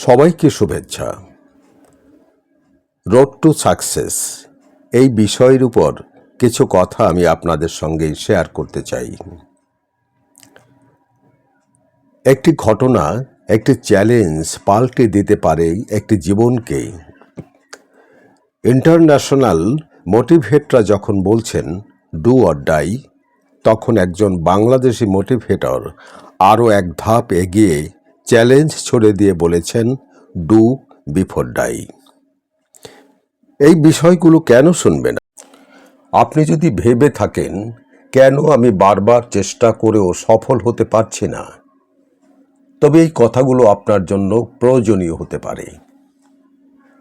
সবাইকে শুভেচ্ছা। Road to success এই বিষয়ের উপর কিছু কথা আমি আপনাদের সঙ্গে শেয়ার করতে চাই। একটি ঘটনা, একটি চ্যালেঞ্জ পাল্টে দিতে পারে একটি জীবনকে। ইন্টারন্যাশনাল মোটিভেটরা যখন বলছেন ডু অর ডাই তখন একজন বাংলাদেশি মোটিভেটর আরও এক ধাপ এগিয়ে চ্যালেঞ্জ ছড়ে দিয়ে বলেছেন ডু বিফোর ডাই এই বিষয়গুলো কেন শুনবে না আপনি যদি ভেবে থাকেন, কেন আমি বারবার চেষ্টা করেও সফল হতে পারছি না? তবে এই কথাগুলো আপনার জন্য প্রয়োজনীয় হতে পারে।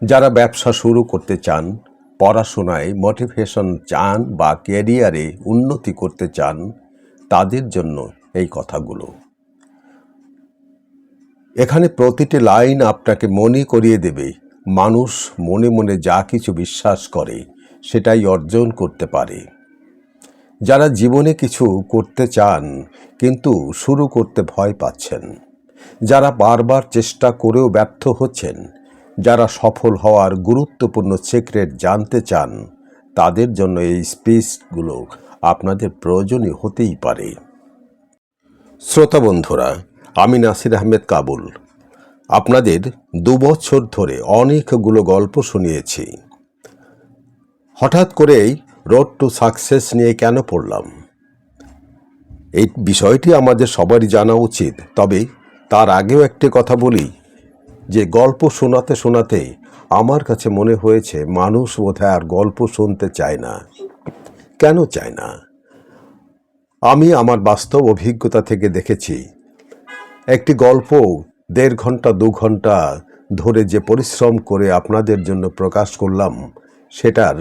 যারা ব্যবসা শুরু করতে চান, পড়াশোনায় মোটিভেশন চান বা ক্যারিয়ারে উন্নতি করতে চান, তাদের জন্য এই কথাগুলো। এখানে প্রতিটি লাইন আপনাকে মনে করিয়ে দেবে। মানুষ মনে মনে যা কিছু বিশ্বাস করে, সেটাই অর্জন করতে পারে। যারা জীবনে কিছু করতে চান, কিন্তু শুরু করতে ভয় পাচ্ছেন। যারা বারবার চেষ্টা করেও ব্যর্থ হচ্ছেন, যারা সফল হওয়ার গুরুত্বপূর্ণ সিক্রেট জানতে চান, তাদের জন্য এই স্পিচগুলো আপনাদের প্রয়োজনীয় হতেই পারে। শ্রোতা বন্ধুরা আমি নাসির আহমেদ কাবুল। আপনাদের দু বছর ধরে অনেকগুলো গল্প শুনিয়েছি। হঠাৎ করেই রোড টু সাকসেস নিয়ে কেন পড়লাম? এই বিষয়টি আমাদের সবারই জানা উচিত, তবে তার আগেও একটি কথা বলি, যে গল্প শোনাতে শোনাতে আমার কাছে মনে হয়েছে মানুষ বোধহয় আর গল্প শুনতে চায় না। কেন চায় না? আমি আমার বাস্তব অভিজ্ঞতা থেকে দেখেছি একটি গল্প দেড় ঘণ্টা, দু ঘণ্টা ধরে যে পরিশ্রম করে আপনাদের জন্য প্রকাশ করলাম, সেটার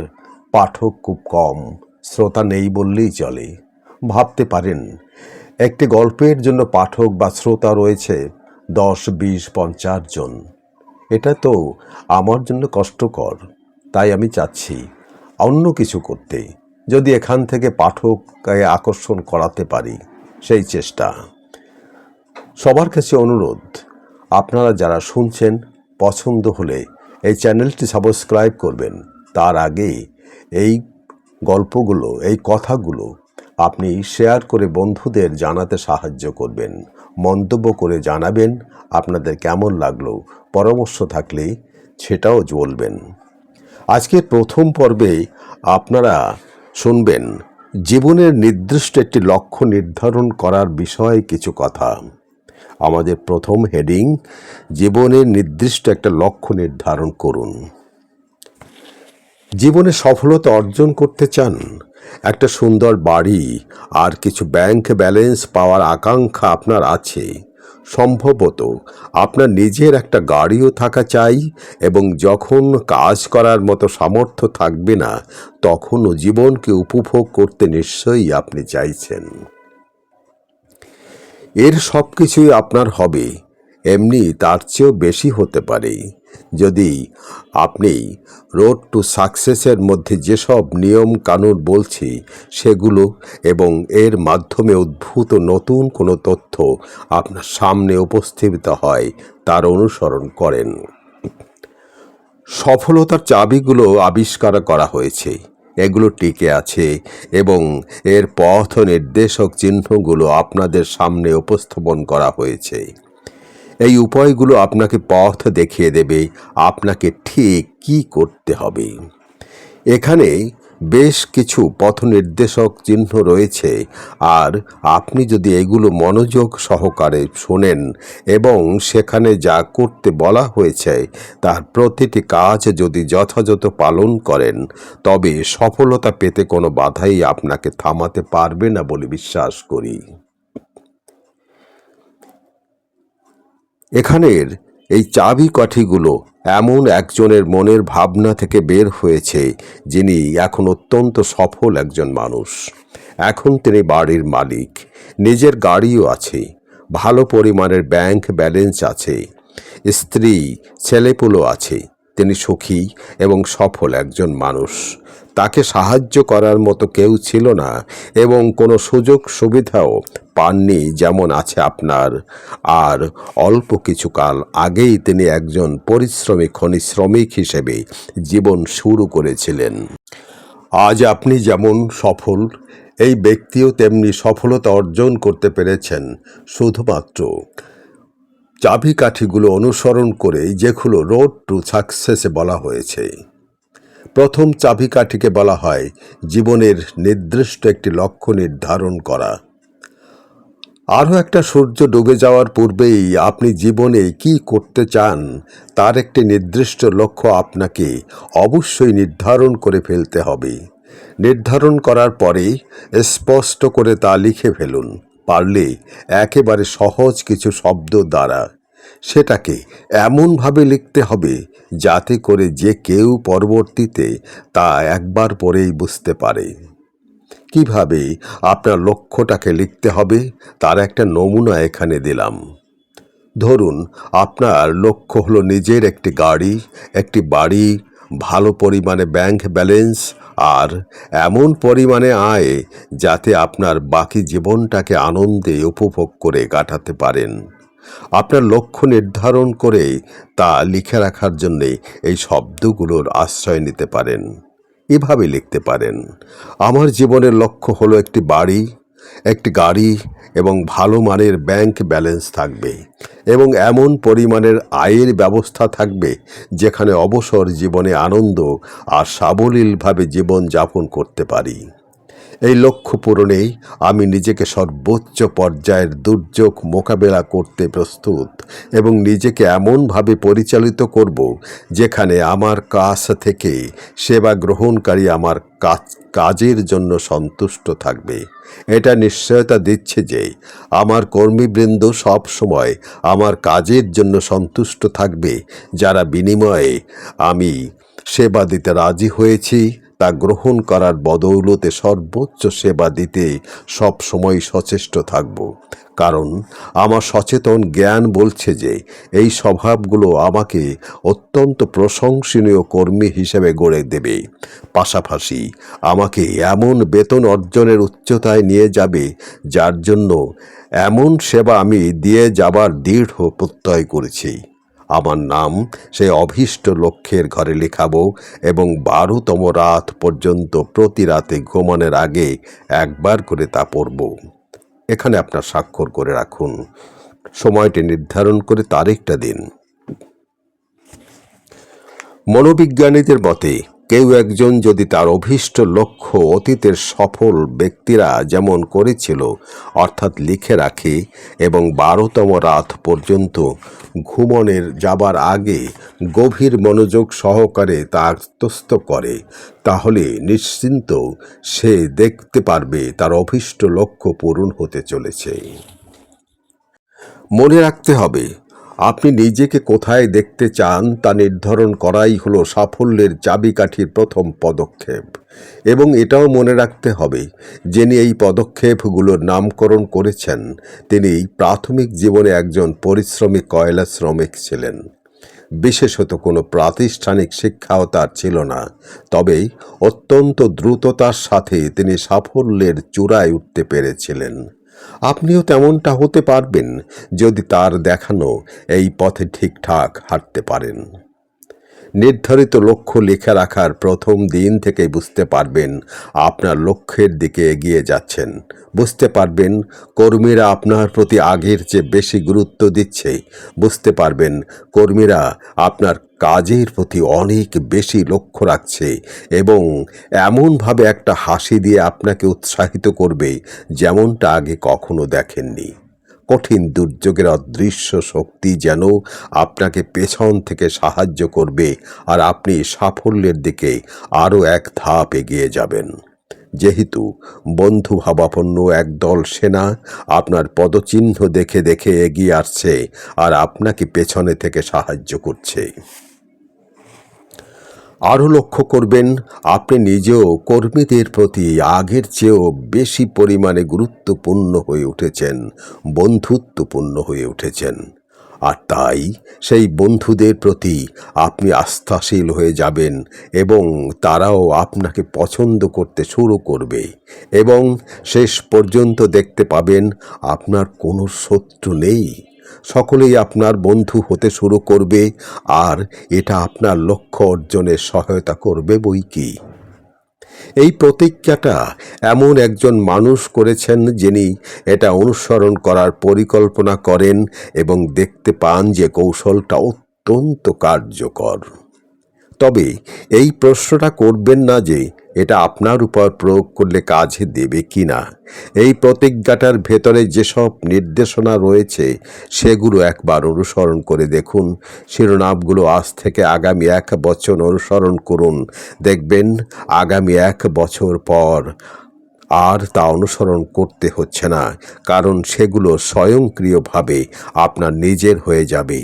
পাঠক খুব কম, শ্রোতা নেই বললেই চলে। ভাবতে পারেন, একটি গল্পের জন্য পাঠক বা শ্রোতা রয়েছে দশ, বিশ, পঞ্চাশ জন। এটা তো আমার জন্য কষ্টকর, তাই আমি চাচ্ছি অন্য কিছু করতে, যদি এখান থেকে পাঠককে আকর্ষণ করাতে পারি, সেই চেষ্টা। সবার কাছে অনুরোধ, আপনারা যারা শুনছেন পছন্দ হলে এই চ্যানেলটি সাবস্ক্রাইব করবেন। তার আগে এই গল্পগুলো, এই কথাগুলো আপনি শেয়ার করে বন্ধুদের জানাতে সাহায্য করবেন। মন্তব্য করে জানাবেন, আপনাদের কেমন লাগল, পরামর্শ থাকলে সেটাও বলবেন। আজকের প্রথম পর্বে আপনারা শুনবেন, জীবনের নির্দিষ্ট একটি লক্ষ্য নির্ধারণ করার বিষয়ে কিছু কথা। আমাদের প্রথম হেডিং, জীবনের নির্দিষ্ট একটা লক্ষ্য নির্ধারণ করুন। জীবনে সফলতা অর্জন করতে চান, একটা সুন্দর বাড়ি আর কিছু ব্যাংক ব্যালেন্স পাওয়ার আকাঙ্ক্ষা আপনার আছে। সম্ভবত আপনার নিজের একটা গাড়িও থাকা চাই এবং যখন কাজ করার মতো সামর্থ্য থাকবে না, তখনও জীবনকে উপভোগ করতে নিশ্চয়ই আপনি চাইছেন। এর সব কিছুই আপনার হবে। এমনি তার চেয়েও বেশি হতে পারে। যদি আপনি রোড টু সাকসেসের মধ্যে যেসব নিয়ম কানুন বলছি, সেগুলো এবং এর মাধ্যমে উদ্ভূত নতুন কোনো তথ্য আপনার সামনে উপস্থিত হয়, তার অনুসরণ করেন। সফলতার চাবিগুলো আবিষ্কার করা হয়েছে। এগুলো টিকে আছে এবং এর পথ নির্দেশক চিহ্নগুলো আপনাদের সামনে উপস্থাপন করা হয়েছে। এই উপায়গুলো আপনাকে পথ দেখিয়ে দেবে, আপনাকে ঠিক কি করতে হবে। এখানে বেশ কিছু পথ নির্দেশক চিহ্ন রয়েছে। আর আপনি যদি এগুলো মনোযোগ সহকারে শোনেন এবং সেখানে যা করতে বলা হয়েছে তার প্রতিটি কাজ যদি যথাযথ পালন করেন, তবে সফলতা পেতে কোনো বাধাই আপনাকে থামাতে পারবে না বলে বিশ্বাস করি। এখানের এই চাবি কাঠিগুলো এমন একজনের মনের ভাবনা থেকে বের হয়েছে যিনি এখন অত্যন্ত সফল একজন মানুষ। এখন তিনি বাড়ির মালিক। নিজের গাড়িও আছে। ভালো পরিমাণের ব্যাংক ব্যালেন্স আছে। স্ত্রী, ছেলেপুলো আছে। তিনি সুখী এবং সফল একজন মানুষ। তাকে সাহায্য করার মতো কেউ ছিল না এবং কোনো সুযোগ সুবিধাও পাননি যেমন আছে আপনার। আর অল্প কিছুকাল আগেই তিনি একজন পরিশ্রমী, খনি শ্রমিক হিসেবে জীবন শুরু করেছিলেন। আজ আপনি যেমন সফল, এই ব্যক্তিও তেমনি সফলতা অর্জন করতে পেরেছেন, শুধুমাত্র চাবিকাঠিগুলো অনুসরণ করে যেগুলো রোড টু সাকসেসে বলা হয়েছে। প্রথম চাবিকাঠিকে বলা হয় জীবনের নির্দিষ্ট একটি লক্ষ্য নির্ধারণ করা। আরও একটা সূর্য ডুবে যাওয়ার পূর্বেই আপনি জীবনে কি করতে চান তার একটি নির্দিষ্ট লক্ষ্য আপনাকে অবশ্যই নির্ধারণ করে ফেলতে হবে। নির্ধারণ করার পরে স্পষ্ট করে তা লিখে ফেলুন। পারলে একেবারে সহজ কিছু শব্দ দ্বারা। সেটাকে এমনভাবে লিখতে হবে যাতে করে যে কেউ পরবর্তীতে তা একবার পরেই বুঝতে পারে। কীভাবে আপনার লক্ষ্যটাকে লিখতে হবে তার একটা নমুনা এখানে দিলাম। ধরুন, আপনার লক্ষ্য হলো নিজের একটি গাড়ি, একটি বাড়ি, ভালো পরিমাণে ব্যাংক ব্যালেন্স আর এমন পরিমাণে আয় যাতে আপনার বাকি জীবনটাকে আনন্দে উপভোগ করে কাটাতে পারেন। আপনার লক্ষ্য নির্ধারণ করে তা লিখে রাখার জন্যে এই শব্দগুলোর আশ্রয় নিতে পারেন। এভাবে লিখতে পারেন, আমার জীবনের লক্ষ্য হলো একটি বাড়ি একটি গাড়ি এবং ভালো মানের ব্যাংক ব্যালেন্স থাকবে এবং এমন পরিমাণের আয়ের ব্যবস্থা থাকবে যেখানে অবসর জীবনে আনন্দ আর সাবলীলভাবে জীবন যাপন করতে পারি। এই লক্ষ্য পূরণেই আমি নিজেকে সর্বোচ্চ পর্যায়ের দুর্যোগ মোকাবেলা করতে প্রস্তুত এবং নিজেকে এমনভাবে পরিচালিত করব যেখানে আমার কাছ থেকে সেবা গ্রহণকারী আমার কাজ কাজের জন্য সন্তুষ্ট থাকবে। এটা নিশ্চয়তা দিচ্ছে যে, আমার কর্মীবৃন্দ সব সময় আমার কাজের জন্য সন্তুষ্ট থাকবে, যারা বিনিময়ে আমি সেবা দিতে রাজি হয়েছি, তা গ্রহণ করার বদৌলতে সর্বোচ্চ সেবা দিতে সব সময় সচেষ্ট থাকব। কারণ আমার সচেতন জ্ঞান বলছে যে এই স্বভাবগুলো আমাকে অত্যন্ত প্রশংসনীয় কর্মী হিসেবে গড়ে দেবে। পাশাপাশি আমাকে এমন বেতন অর্জনের উচ্চতায় নিয়ে যাবে, যার জন্য এমন সেবা আমি দিয়ে যাবার দৃঢ় প্রত্যয় করেছি। আমার নাম সে অভীষ্ট লক্ষ্যের ঘরে লেখাবো এবং বারোতম রাত পর্যন্ত প্রতি রাতে ঘুমানোর আগে একবার করে তা পড়ব। এখানে আপনার স্বাক্ষর করে রাখুন। সময়টি নির্ধারণ করে তারিখটা দিন। মনোবিজ্ঞানীদের মতে কেউ একজন যদি তার অভীষ্ট লক্ষ্য অতীতের সফল ব্যক্তিরা যেমন করেছিল, অর্থাৎ লিখে রাখে এবং বারোতম রাত পর্যন্ত ঘুমনের যাবার আগে গভীর মনোযোগ সহকারে তা আত্মস্থ করে, তাহলে নিশ্চিন্ত সে দেখতে পারবে তার অভীষ্ট লক্ষ্য পূরণ হতে চলেছে। মনে রাখতে হবে আপনি নিজেকে কোথায় দেখতে চান তা নির্ধারণ করাই হলো সাফল্যের চাবিকাঠির প্রথম পদক্ষেপ। এবং এটাও মনে রাখতে হবে, যিনি এই পদক্ষেপগুলোর নামকরণ করেছেন, তিনি প্রাথমিক জীবনে একজন পরিশ্রমী কয়লা শ্রমিক ছিলেন। বিশেষত কোনো প্রাতিষ্ঠানিক শিক্ষাও তার ছিল না, তবে অত্যন্ত দ্রুততার সাথে তিনি সাফল্যের চূড়ায় উঠতে পেরেছিলেন। আপনিও তেমনটা হতে পারবেন যদি তার দেখানো এই পথে ঠিকঠাক হাঁটতে পারেন। নির্ধারিত লক্ষ্য লিখে রাখার প্রথম দিন থেকে বুঝতে পারবেন আপনার লক্ষ্যের দিকে এগিয়ে যাচ্ছেন। বুঝতে পারবেন কর্মীরা আপনার প্রতি আগের চেয়ে বেশি গুরুত্ব দিচ্ছে। বুঝতে পারবেন কর্মীরা আপনার কাজের প্রতি অনেক বেশি লক্ষ্য রাখছে এবং এমনভাবে একটা হাসি দিয়ে আপনাকে উৎসাহিত করবে যেমনটা আগে কখনো দেখেননি। কঠিন দুর্যোগের অদৃশ্য শক্তি যেন আপনাকে পেছন থেকে সাহায্য করবে আর আপনি সাফল্যের দিকে আরও এক ধাপ এগিয়ে যাবেন। যেহেতু বন্ধু ভাবাপন্ন একদল সেনা আপনার পদচিহ্ন দেখে দেখে এগিয়ে আসছে আর আপনাকে পেছনে থেকে সাহায্য করছে। আরও লক্ষ্য করবেন, আপনি নিজেও কর্মীদের প্রতি আগের চেয়েও বেশি পরিমাণে গুরুত্বপূর্ণ হয়ে উঠেছেন, বন্ধুত্বপূর্ণ হয়ে উঠেছেন। আর তাই সেই বন্ধুদের প্রতি আপনি আস্থাশীল হয়ে যাবেন এবং তারাও আপনাকে পছন্দ করতে শুরু করবে এবং শেষ পর্যন্ত দেখতে পাবেন আপনার কোনো শত্রু নেই। সকলেই আপনার বন্ধু হতে শুরু করবে, আর এটা আপনার লক্ষ্য অর্জনের সহায়তা করবে বই কি? এই প্রতিজ্ঞাটা এমন একজন মানুষ করেছেন যিনি এটা অনুসরণ করার পরিকল্পনা করেন এবং দেখতে পান যে কৌশলটা অত্যন্ত কার্যকর। তবে এই প্রশ্নটা করবেন না যে এটা আপনার উপর প্রয়োগ করলে কাজ দেবে কি না? এই প্রতিজ্ঞাটার ভেতরে যেসব নির্দেশনা রয়েছে, সেগুলো একবার অনুসরণ করে দেখুন। শিরোনামগুলো আজ থেকে আগামী এক বছর অনুসরণ করুন। দেখবেন, আগামী এক বছর পর আর তা অনুসরণ করতে হচ্ছে না, কারণ সেগুলো স্বয়ংক্রিয়ভাবে আপনার নিজের হয়ে যাবে।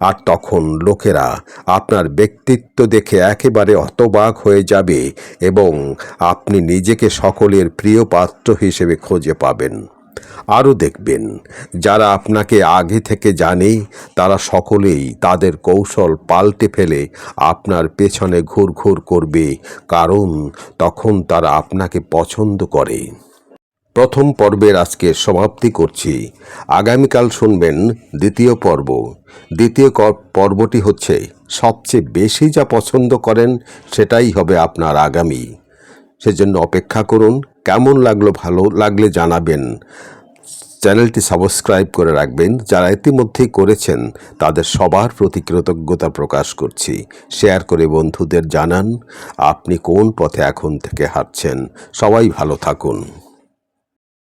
আর তখন লোকেরা আপনার ব্যক্তিত্ব দেখে একেবারে হতবাক হয়ে যাবে এবং আপনি নিজেকে সকলের প্রিয় পাত্র হিসেবে খুঁজে পাবেন। আরও দেখবেন, যারা আপনাকে আগে থেকে জানে তারা সকলেই তাদের কৌশল পাল্টে ফেলে আপনার পেছনে ঘুরঘুর করবে, কারণ তখন তারা আপনাকে পছন্দ করে। প্রথম পর্বের আজকে সমাপ্তি করছি। আগামীকাল শুনবেন দ্বিতীয় পর্ব। দ্বিতীয় পর্বটি হচ্ছে, সবচেয়ে বেশি যা পছন্দ করেন, সেটাই হবে আপনার আগামী। সেজন্য অপেক্ষা করুন কেমন লাগল ভালো লাগলে জানাবেন। চ্যানেলটি সাবস্ক্রাইব করে রাখবেন। যারা ইতিমধ্যেই করেছেন, তাদের সবার প্রতি কৃতজ্ঞতা প্রকাশ করছি। শেয়ার করে বন্ধুদের জানান, আপনি কোন পথে এখন থেকে হাঁটছেন। সবাই ভালো থাকুন।